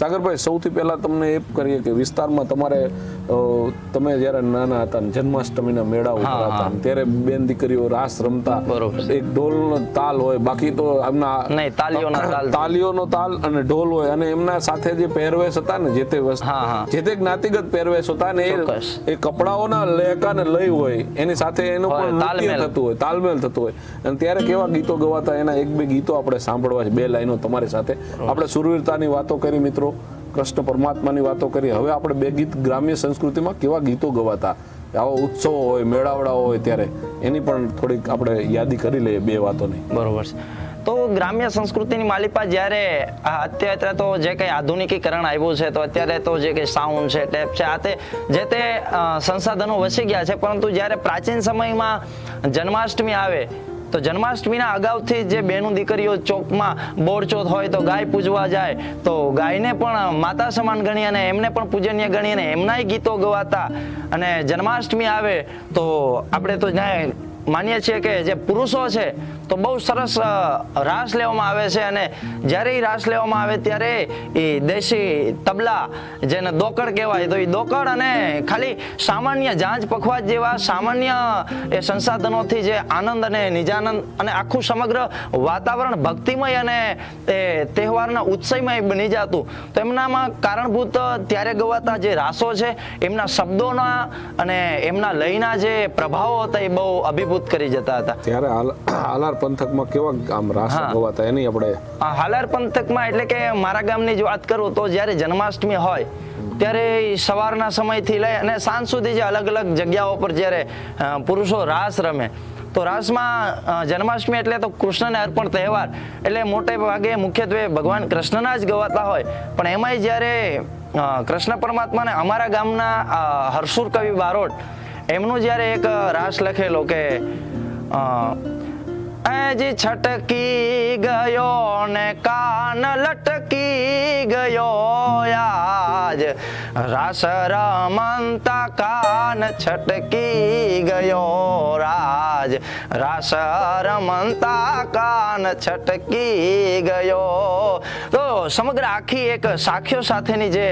સાગરભાઈ સૌથી પહેલાં તમને એ કરીએ કે વિસ્તારમાં તમારે તમે જ્યારે નાના હતા જન્માષ્ટમીના મેળા ત્યારે બેન દીકરીઓ રાસ રમતા. એક ઢોલનો તાલ હોય બાકી તો એમના તાલ. તાલીઓનો તાલ અને ઢોલ હોય અને એમના સાથે જે પહેરવેશ હતા ને જે તે વસ્તુ. જે તે જ્ઞાતિગત પહેરવેશ હતા ને એ કપડાઓના લેકા ને લય હોય એની સાથે એનું પણ નૃત્ય તાલમેલ. થતું હોય તાલમેલ થતું હોય. અને ત્યારે કેવા ગીતો ગવાતા એના એક બે ગીતો આપણે સાંભળવા છે બે લાઈનો તમારી સાથે. આપણે સુરવીરતાની વાતો કરી મિત્રો. કૃષ્ણ પરમાત્માની વાતો કરી હવે આપણે બે ગીત ગ્રામ્ય સંસ્કૃતિમાં કેવા ગીતો ગવાતા? આવા ઉત્સવો હોય, મેળાવડાઓ હોય ત્યારે એની પણ થોડીક આપણે યાદી કરી લઈએ બે વાતોની. બરોબર છે. તો ગ્રામ્ય સંસ્કૃતિની માલિપા જ્યારે અત્યારે તો જે કંઈ આધુનિકીકરણ આવ્યું છે, તો અત્યારે તો જે કંઈ સાઉન્ડ છે ટેપ છે, આ તે જે તે સંસાધનો વસી ગયા છે, પરંતુ જ્યારે પ્રાચીન સમયમાં જન્માષ્ટમી આવે તો જન્માષ્ટમીના અગાઉથી જે બેનું દીકરીઓ ચોકમાં બોરચોથ હોય તો ગાય પૂજવા જાય, તો ગાયને પણ માતા સમાન ગણી અને એમને પણ પૂજનીય ગણી અને એમનાય ગીતો ગવાતા અને જન્માષ્ટમી આવે તો આપણે તો જાણે માનીએ છીએ કે જે પુરુષો છે તો બહુ સરસ રાસ લેવામાં આવે છે અને જ્યારે એ રાસ લેવામાં આવે ત્યારે એ દેશી તબલા જેને દોકડ કહેવાય, તો એ દોકડ અને ખાલી સામાન્ય જાંજ પખવાજ જેવા સામાન્ય, એ સંસાધનોથી જે આનંદ અને નિજાનંદ અને આખું સમગ્ર વાતાવરણ ભક્તિમય અને, એ તહેવારના ઉત્સવમય બની જતું. તો એમનામાં કારણભૂત ત્યારે ગવાતા જે રાસો છે, એમના શબ્દોના અને એમના લયના જે પ્રભાવો હતા, એ બહુ અભિભૂત કરી જતા હતા. ત્યારે હાલાર પંથકમાં કેવા આમ રાસ. ગવાતા? એની આપણે હાલાર પંથકમાં એટલે કે મારા ગામની જ વાત કરું તો જ્યારે જન્માષ્ટમી હોય ત્યારે સવારના સમયથી લઈ અને સાંજ સુધી જે અલગ અલગ જગ્યાઓ પર જ્યારે પુરુષો રાસ રમે તો રાસમાં જન્માષ્ટમી એટલે તો કૃષ્ણને અર્પણ તહેવાર. એટલે મોટે ભાગે મુખ્યત્વે ભગવાન કૃષ્ણના જ ગવાતા હોય. પણ એમાંય જ્યારે કૃષ્ણ પરમાત્માને અમારા ગામના હર્ષુર કવિ બારોટ એમનું જ્યારે એક રાસ લખેલો કે એજ છટકી ગયો ને કાન લટકી ગયો આજ રાસ રમંતા કાન છટકી ગયો રાજ. રાસ રમંતા કાન છટકી ગયો. તો સમગ્ર આખી એક સાખીઓ સાથેની જે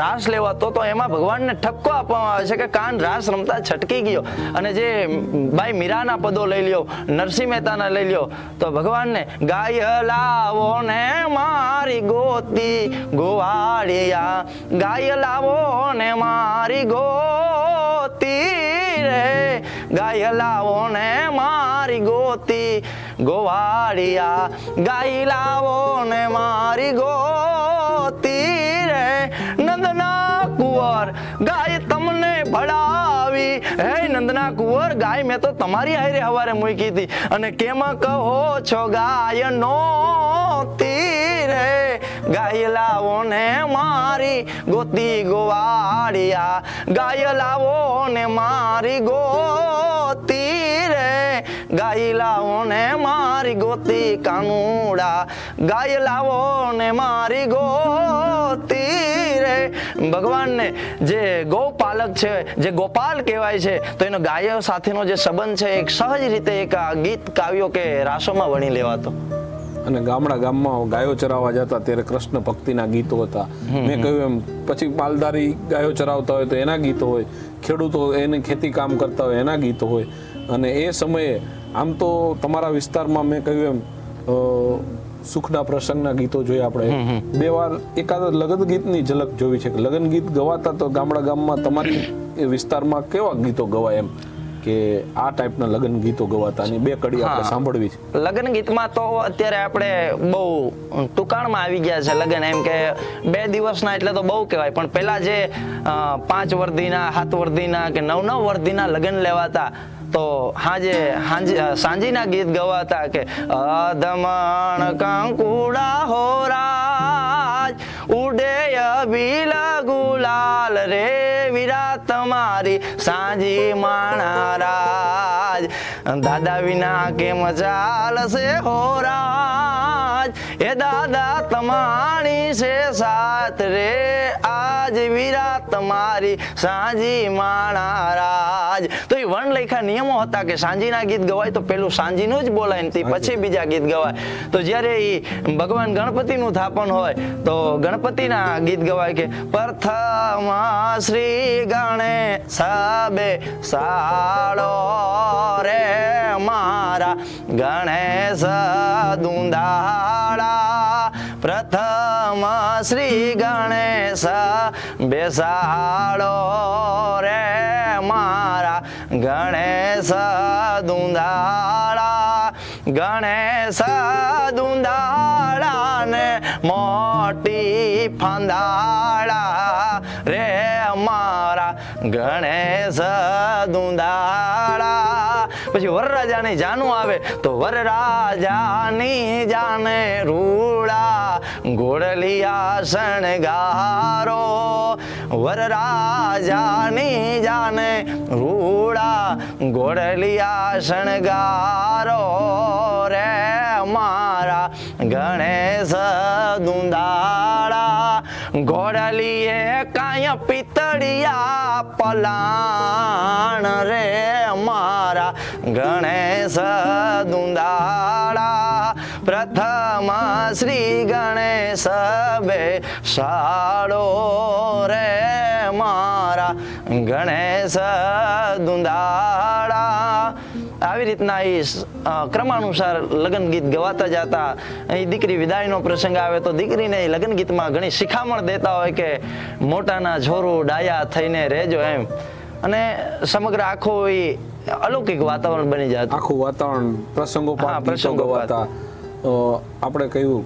રાસ લેવાતો તો એમાં ભગવાનને ઠપકો આપવામાં આવે છે કે કાન રાસ રમતા છટકી ગયો. અને જે બાઈ મીરાના પદો લઈ લ્યો, નરસિંહ મહેતાના લઈ લ્યો, તો ભગવાનને ગાય લાવો ને મારી ગોતી, ગોવાળિયા, ગાય લાવો ને મારી ગોતી રે. ગાય લાવો ને મારી ગોતી ગોવાળિયા ગાય લાવો ને મારી ગોતી રે. નંદના કુંવર ગાય તમને ભળાવી. હે નંદના કુંવર, ગાય મેં તો તમારી હારે હવારે મૂકી હતી. અને કેમ કહો છો, ગાય નો તીરે ગાય લાવો ને મારી ગોતી ગોવાળિયા ગાય લાવો ને મારી રે ગાય ને મારી ગોતી કાનુડા ગાય લાવો ને મારી ગોતી રે. ભગવાનને જે ગૌપાલક છે જે ગોપાલ કહેવાય છે તો એનો ગાયો સાથેનો જે સંબંધ છે એક સહજ રીતે એક ગીત કાવ્યો કે રાસોમાં વણી લેવાતો. અને ગામડા ગામમાં ગાયો ચરાવવા જતા ત્યારે કૃષ્ણ ભક્તિના ગીતો હતા. મેં કહ્યું એમ પછી પાલધારી ગાયો ચરાવતા હોય તો એના ગીતો હોય ખેડૂતો એને ખેતી કામ કરતા હોય એના ગીતો હોય. અને એ સમયે આમ તો તમારા વિસ્તારમાં મેં કહ્યું એમ સુખના પ્રસંગના ગીતો જોઈએ આપણે. બે વાર એકાદ લગ્ન ગીતની ઝલક જોવી છે. લગ્ન ગીત ગવાતા તો ગામડા ગામમાં તમારી વિસ્તારમાં કેવા ગીતો ગવાય એમ? કે આ ટાઈપના લગ્ન ગીતો ગવાતા અને બે કડી આપણે સાંભળવી છે. લગ્ન ગીતમાં તો અત્યારે આપણે બહુ ટૂંકાણમાં આવી ગયા છે લગ્ન. એમ કે બે દિવસના એટલે તો બહુ કહેવાય. પણ પેલા જે પાંચ વર્ધીના સાત વર્ધીના કે નવ નવ વર્ધીના લગ્ન લેવાતા તો હાજે સાંજીના ગીત ગવાતા કે, અધમણ કંકુડા હોરાજ ઉડે અભિલ ગુલાલ રે વિરા તમારી સાંજી માણારાજ દાદા વિના કેમ ચાલશે હો રાજ, એ દાદા તમારી છે સાથ રે, આજ વિરાત તમારી સાંજી માણા રાજ. તો એ વર્ણલેખા નિયમો હતા કે સાંજીના ગીત ગવાય તો પેલું સાંજીનું જ બોલાય ને પછી બીજા ગીત ગવાય. તો જ્યારે એ ભગવાન ગણપતિનું થાપણ હોય તો ગણપતિના ગીત ગવાય કે પ્રથમ શ્રી ગણે સબે સાળો રે મારા ગણેશ દુંદાળા. પ્રથમ શ્રી ગણેશ બેસાડો રે મારા ગણેશ દુંદાળા ગણેશ દુંદાળા ને મોટી ફંદાળા. રે મારા ગણેશ દુંદાળા. પછી વરરાજાની જાનું આવે તો વરરાજાની જાને રૂડા ગોળલિયા શણગારો. વરરાજાની જાને રૂડા ગોળલિયા શણગારો રે મારા ગણેશ દુંદાળા. ગોળલીએ કાંય પિતળિયા પલાણ રે મારા ગણેશ દુંદાળા. પ્રથમ શ્રી ગણેશ બે સાડો રે મારા ગણેશ દુંદાળા. આવી રીતના એ ક્રમાનુસાર લગ્ન ગીત ગવાતા જતા. અહીં દીકરી વિદાયનો પ્રસંગ આવે તો દીકરીને એ લગ્ન ગીતમાં ઘણી શિખામણ દેતા હોય કે મોટાના જોરો ડાયા થઈને રહેજો એમ. અને સમગ્ર આખો એ અલૌકિક વાતાવરણ બની જાય આખું વાતાવરણ પ્રસંગો પ્રસંગો. ગવાતા. આપણે કહ્યું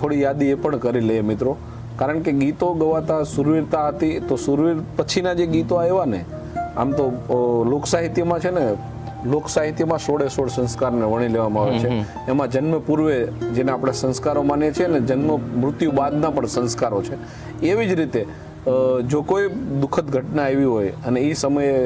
થોડી યાદી એ પણ કરી લઈએ મિત્રો. કારણ કે ગીતો ગવાતા સુરવીરતા હતી તો સુરવીર પછીના જે ગીતો આવ્યા ને આમ તો લોક સાહિત્યમાં છે ને લોક સાહિત્યમાં સોળે સોળ સંસ્કારને વણી લેવામાં આવે છે. એમાં જન્મ પૂર્વે જેને આપણે સંસ્કારો માનીએ છીએ ને જન્મ મૃત્યુ બાદના પણ સંસ્કારો છે. એવી જ રીતે જો કોઈ દુઃખદ ઘટના આવી હોય અને એ સમયે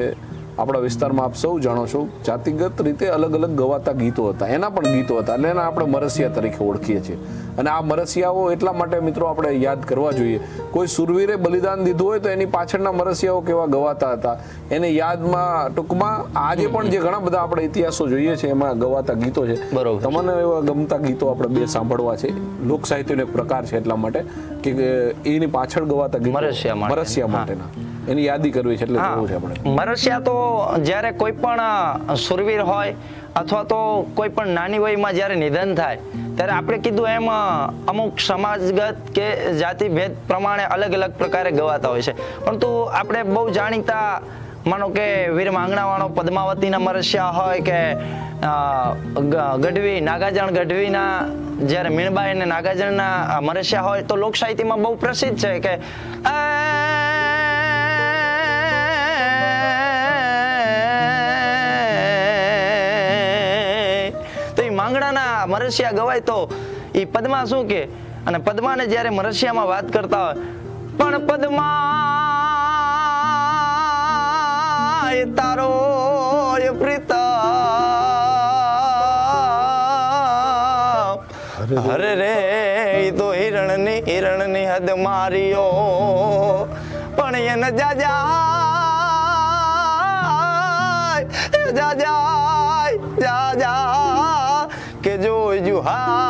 આપણા વિસ્તારમાં આપ સૌ જાણો છો જાતિગત રીતે અલગ અલગ ગવાતા ગીતો હતા. એના પણ ગીતો હતા અને એના આપણે મરસિયા તરીકે ઓળખીએ છીએ. અને આ મરસિયાઓ એટલા માટે મિત્રો આપણે યાદ કરવા જોઈએ. કોઈ સુરવીરે બલિદાન દીધું હોય તો એની પાછળના મરસિયાઓ કેવા ગવાતા હતા? એને યાદમાં ટૂંકમાં આજે પણ જે ઘણા બધા આપણે ઇતિહાસો જોઈએ છે એમાં ગવાતા ગીતો છે. બરોબર. તમને એવા ગમતા ગીતો આપણે બે સાંભળવા છે. લોક સાહિત્યનો એક પ્રકાર છે એટલા માટે કે એની પાછળ ગવાતા ગીતો મરસિયા મરસિયા માટેના. એની યાદી કરવી છે એટલે જોવું છે આપણે. મરસિયા તો જ્યારે કોઈ પણ સુરવીર હોય અથવા તો કોઈ પણ નાની વયમાં જ્યારે નિધન થાય ત્યારે આપણે કીધું એમ અમુક સમાજગત કે જાતિ ભેદ પ્રમાણે અલગ અલગ પ્રકારે ગવાતા હોય છે. પરંતુ આપણે બહુ જાણીતા માનો કે વીર માંગણાવાળો પદ્માવતીના મરસિયા હોય કે ગઢવી નાગાજણ ગઢવીના જ્યારે મીણબાઈ અને નાગાજણના મરસિયા હોય તો લોકસાહિત્યમાં બહુ પ્રસિદ્ધ છે કે તો માંગણાના મરસિયા ગવાય તો એ પદ્મા શું કે? અને પદ્માને જ્યારે મરસિયામાં વાત કરતા હોય પણ પદ્મા એ તારો એ પ્રીત હરે રે. તો હિરણની હિરણની હદ માર્યો. પણ એને જાજા જાજાય જુહાર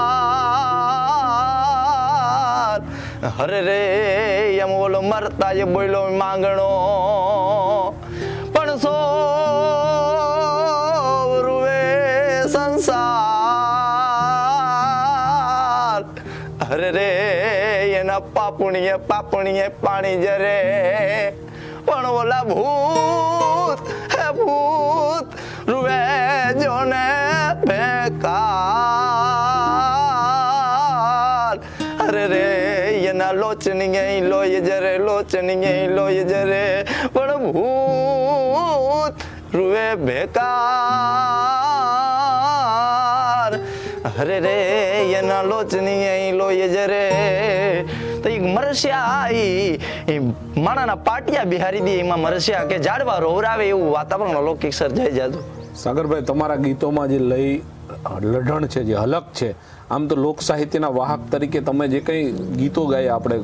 હરે રે, એમ ઓલો મરતા એ બોલો માંગણો. પણ સો રૂવે સંસાર. અરે રે, એના પાપુણીએ પાપુણીએ પાણી જરે. પણ ઓલા ભૂત, હે ભૂત રૂવે જોને બેકાર એના લોચની લોય જરે લોચની લોય જરે. પણ ભૂત રૂવે બેકાર. અરે રે એના લોચની અહીં લોય જરે. તો એ મરસ્યા એ માણાના પાટિયા બિહારી દે, એમાં મરસ્યા કે ઝાડવા રોવરાવે એવું વાતાવરણ અલૌકિક સર્જાઈ જાતું સાગરભાઈ, તમારા ગીતોમાં જે લઈ, લઢણ છે, જે હલક છે આમ તો લોક સાહિત્યના વાહક તરીકે તમે જે કંઈ ગીતો ગાયા આપણે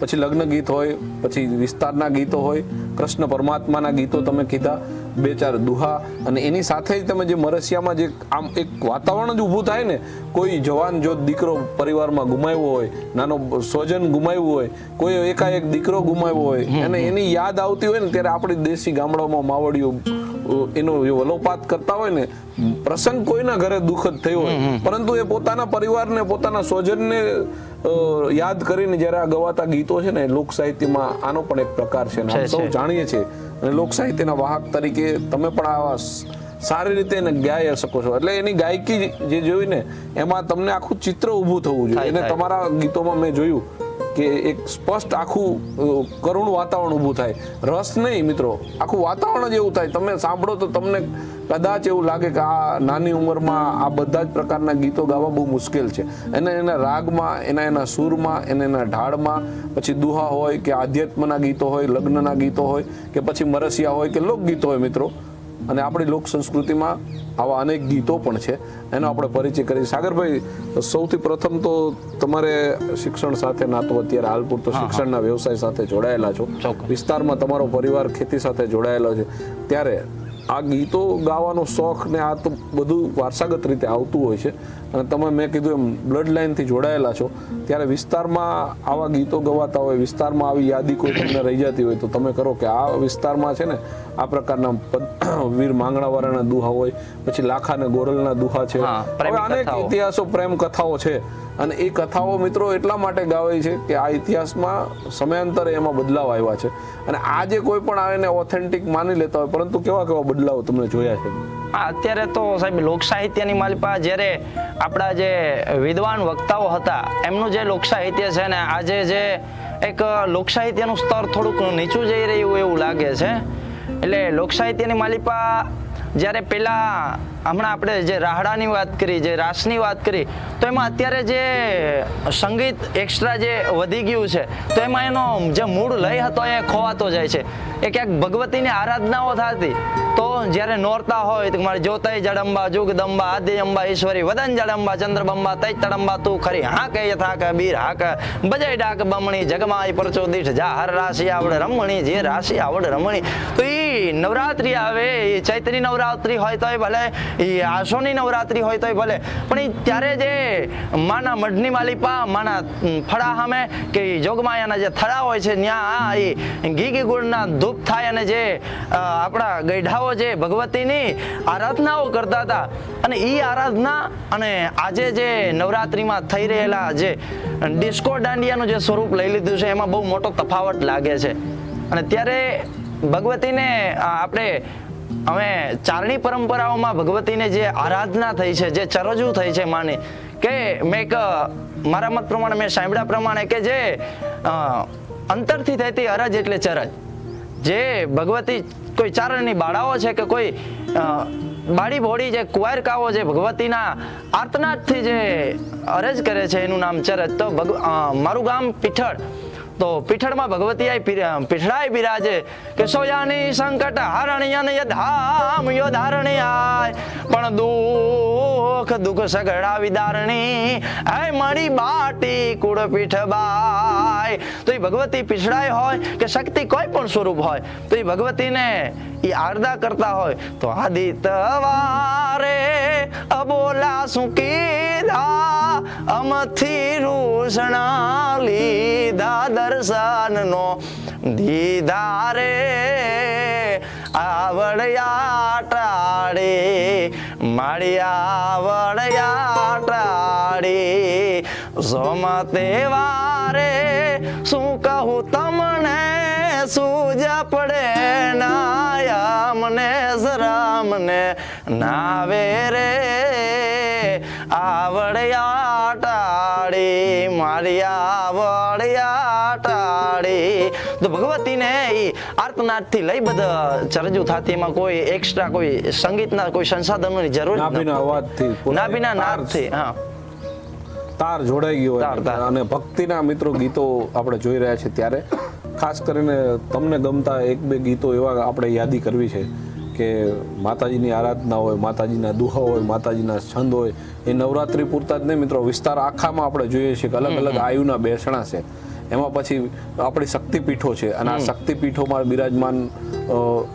પછી લગ્ન ગીત હોય પછી વિસ્તારના ગીતો હોય કૃષ્ણ પરમાત્માના ગીતો તમે કીધા બે ચાર દુહા અને એની સાથે જ તમે જે મરસિયામાં જે આમ એક વાતાવરણ જ ઊભું થાય ને કોઈ જવાન જો દીકરો પરિવારમાં ગુમાવ્યો હોય નાનો સ્વજન ગુમાવ્યું હોય કોઈ એકાએક દીકરો ગુમાવ્યો હોય અને એની યાદ આવતી હોય ને ત્યારે આપણી દેશી ગામડાઓમાં માવડીઓ એનો વલોપાત કરતા હોય ને પ્રસંગ કોઈના ઘરે દુઃખદ થયો હોય. પરંતુ એ પોતાના પરિવારને પોતાના સ્વજનને યાદ કરીને જ્યારે આ ગવાતા ગીતો છે ને લોક સાહિત્યમાં આનો પણ એક પ્રકાર છે અને સૌ જાણીએ છીએ. અને લોક સાહિત્યના વાહક તરીકે તમે પણ આવા સારી રીતે એને ગાઈ શકો છો. એટલે એની ગાયકી જે જોઈ ને એમાં તમને આખું ચિત્ર ઊભું થવું જોઈએ. અને તમારા ગીતોમાં મેં જોયું. કે એક સ્પષ્ટ આખું કરુણ વાતાવરણ ઊભું થાય. રસ નહીં મિત્રો. આખું વાતાવરણ જ એવું થાય. તમે સાંભળો તો તમને કદાચ એવું લાગે કે આ નાની ઉંમરમાં આ બધા જ પ્રકારના ગીતો ગાવા બહુ મુશ્કેલ છે. અને એના રાગમાં, એના એના સૂરમાં, એના એના ઢાળમાં, પછી દુહા હોય કે આધ્યાત્મના ગીતો હોય, લગ્નના ગીતો હોય, કે પછી મરસિયા હોય, કે લોકગીતો હોય મિત્રો. અને આપણી લોક સંસ્કૃતિમાં આવા અનેક ગીતો પણ છે. એનો આપણે પરિચય કરીએ. સાગરભાઈ સૌથી પ્રથમ તો તમારે શિક્ષણ સાથે નાતો અત્યારે હાલ પૂરતો શિક્ષણના વ્યવસાય સાથે જોડાયેલા છો. વિસ્તારમાં તમારો પરિવાર ખેતી સાથે જોડાયેલો છે. ત્યારે આ ગીતો ગાવાનો શોખ ને આ તો બધું વારસાગત રીતે આવતું હોય છે. અને તમે મેં કીધું એમ બ્લડ લાઇનથી જોડાયેલા છો. ત્યારે વિસ્તારમાં આવા ગીતો ગવાતા હોય વિસ્તારમાં આવી યાદી કોઈ તમને રહી જતી હોય તો તમે કરો કે આ વિસ્તારમાં છે ને આ પ્રકારના વીર માંગણાવાળાના દુહા હોય પછી લાખા ને ગોરલના દુહા છે. હવે અનેક ઇતિહાસો પ્રેમ કથાઓ છે. અને એ કથાઓ મિત્રો એટલા માટે ગાવાય છે કે આ ઇતિહાસમાં સમયાંતરે એમાં બદલાવ આવ્યા છે. અને આજે કોઈ પણ આ એને ઓથેન્ટિક માની લેતા હોય, પરંતુ કેવા કેવા બદલાવ તમને જોયા છે? આ અત્યારે તો સાહેબ લોક સાહિત્યની માલિપા જ્યારે આપણા જે વિદ્વાન વક્તાઓ હતા, એમનું જે લોક સાહિત્ય છે ને, આજે જે એક લોક સાહિત્યનું સ્તર થોડુંક નીચું જઈ રહ્યું એવું લાગે છે. એટલે લોક સાહિત્યની માલિપા જ્યારે પેલા હમણાં આપણે જે રાહડાની વાત કરી, જે રાસની વાત કરી, તો એમાં અત્યારે જે સંગીત એક્સ્ટ્રા જે વધી ગયું છે, તો એમાં એનો જે મૂળ લય હતો એ ખોવાતો જાય છે. એ ક્યાંક ભગવતીની આરાધનાઓ થતી, તો જ્યારે નોરતા હોય, તો મારે જોતય જડંબા જુગદંબા આદિ અંબા, ઈશ્વરી, વદન જડંબા, ચંદ્રબંબા તૈ તડંબા, તું ખરી, હા કે યથા કે બીર, હા કે બજય ડાક બમણી જગમાય પરચો દીઠ જા હર રાશિ આવડ રમણી, જે રાશિ આવડ રમણી. તો એ નવરાત્રી આવે એ ચૈત્રી નવરાત્રી હોય તો એ ભલે એ આસોની નવરાત્રી હોય તોય ભલે. પણ એ ત્યારે જે માના મઢની માલિપા, માના ફળા સામે કે જોગમાયાના જે થળા હોય છે ત્યાં એ ઘી ઘી ગુળના ધૂપ થાય અને જે આપણા ગઈઢાઓ જે ભગવતીની આરાધનાઓ કરતા હતા. અને એ આરાધના અને આજે જે નવરાત્રિમાં થઈ રહેલા જે ડિસ્કો દાંડિયાનું જે સ્વરૂપ લઈ લીધું છે, એમાં બહુ મોટો તફાવત લાગે છે. અને ત્યારે ભગવતીને આપણે હવે ચારણી પરંપરાઓમાં ભગવતીને જે આરાધના થઈ છે, જે ચરજુ થઈ છે માની, કે મેં એક મારા મત પ્રમાણે મેં સાંભળ્યા પ્રમાણે કે જે અંતરથી થતી અરજ એટલે ચરજ. જે ભગવતી કોઈ ચારણની બાળાઓ છે કે કોઈ બાળી ભોળી જે કુવારકાઓ જે ભગવતીના આર્તનાદથી જે અરજ કરે છે, એનું નામ ચરજ. તો મારું ગામ પીઠળ. તો પીઠળમાં ભગવતી પીઠળાય બિરાજે. કે સોયાની સંકટ હરણ્યન યધામ, યોધારણી આય. પણ દુઃખ દુઃખ સગડા વિદારણી હે મળી બાટી કુળ પીઠબાય તો એ ભગવતી પીછડાય હોય કે શક્તિ કોઈ પણ સ્વરૂપ હોય, તો એ ભગવતીને એ આરદા કરતા હોય. તો આદિતવારે અબોલા કીધા અમથી રૂષણા લીધા દર્શનનો દીધા રે આવડ્યા ટાળે માળી વળ્યા ટાળે, સોમતે વારે શું કહું તમને, સૂજ પડે નાયા મને સરામને નાવે રે? આવડ્યા ટાળી મારી આવડ્યા ટાળી તો ભગવતીને આર્તનાદથી લઈ બધા ચરજુ થતી એમાં કોઈ એક્સ્ટ્રા કોઈ સંગીતના કોઈ સંસાધનોની જરૂર નાભીના. અવાજથી નાભીના નાદથી હા. તાર જોડાઈ ગયો. અને ભક્તિના મિત્રો ગીતો આપણે જોઈ રહ્યા છીએ ત્યારે. ખાસ કરીને તમને ગમતા એક બે ગીતો એવા આપણે યાદી કરવી છે. કે માતાજીની આરાધના હોય માતાજીના દુહા હોય માતાજીના છંદ હોય એ નવરાત્રી પૂરતા જ નહીં મિત્રો. વિસ્તાર આખામાં આપણે જોઈએ છીએ કે અલગ અલગ આયુના બેસણા છે. એમાં પછી આપણી શક્તિપીઠો છે અને આ શક્તિપીઠોમાં બિરાજમાન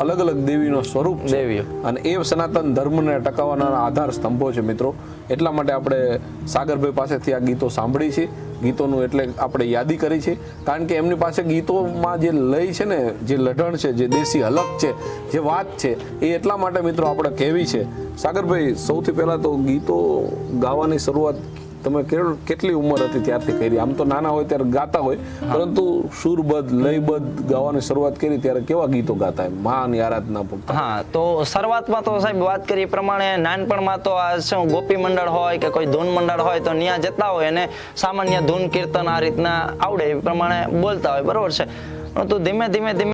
અલગ અલગ દેવીનો સ્વરૂપ છે. અને એ સનાતન ધર્મને ટકાવવાના આધાર સ્તંભો છે મિત્રો. એટલા માટે આપણે સાગરભાઈ પાસેથી આ ગીતો સાંભળી છે. ગીતોનું એટલે આપણે યાદી કરી છે. કારણ કે એમની પાસે ગીતોમાં જે લય છે ને, જે લઢણ છે, જે દેશી હલક છે, જે વાત છે, એ એટલા માટે મિત્રો આપણે કહેવી છે. સાગરભાઈ, સૌથી પહેલાં તો ગીતો ગાવાની શરૂઆત તમે કેટલી ઉંમર હતી ત્યારથી કરી? આમ તો નાના હોય ત્યારે ગાતા હોય પરંતુ સુરબદ્ધ લયબદ્ધ ગાવાની શરૂઆત કરી ત્યારે કેવા ગીતો ગાતા એમ? મહાન આરાધના ભક્ત. હા તો શરૂઆતમાં તો સાહેબ વાત કરી એ પ્રમાણે નાનપણમાં તો આ શું ગોપી મંડળ હોય કે કોઈ ધૂન મંડળ હોય તો ત્યાં જતા હોય અને સામાન્ય ધૂન કીર્તન આ રીતના આવડે એ પ્રમાણે બોલતા હોય બરોબર છે. પરંતુ ધીમે ધીમે ધીમે